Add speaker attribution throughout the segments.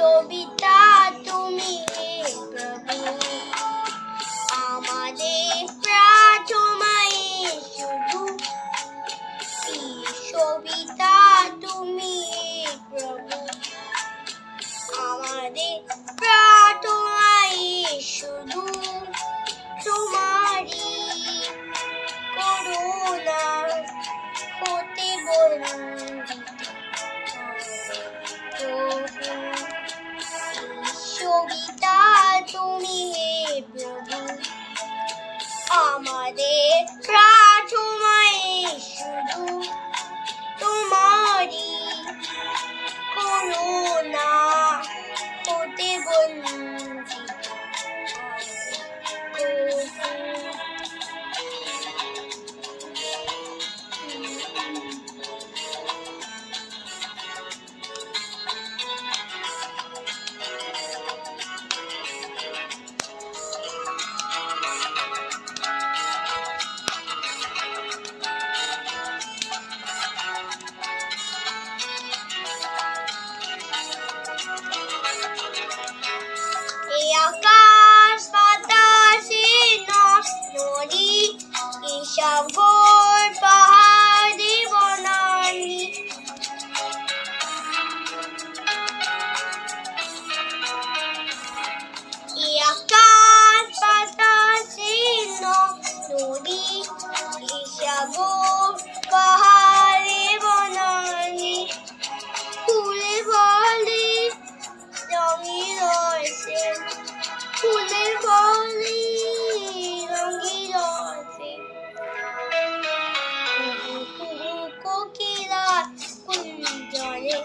Speaker 1: কবিতা তুমি প্রভু আমাদের প্রাথমায় শুধু সবিতা তুমি প্রভু আমাদের Amade, Prabhu. Amade, Prabhu. Good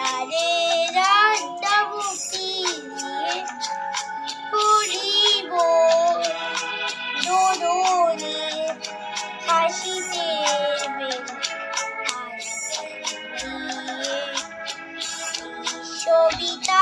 Speaker 1: তারে রাজবুকি নিয়ে পড়িব দোদনে হাসিতে সবিতা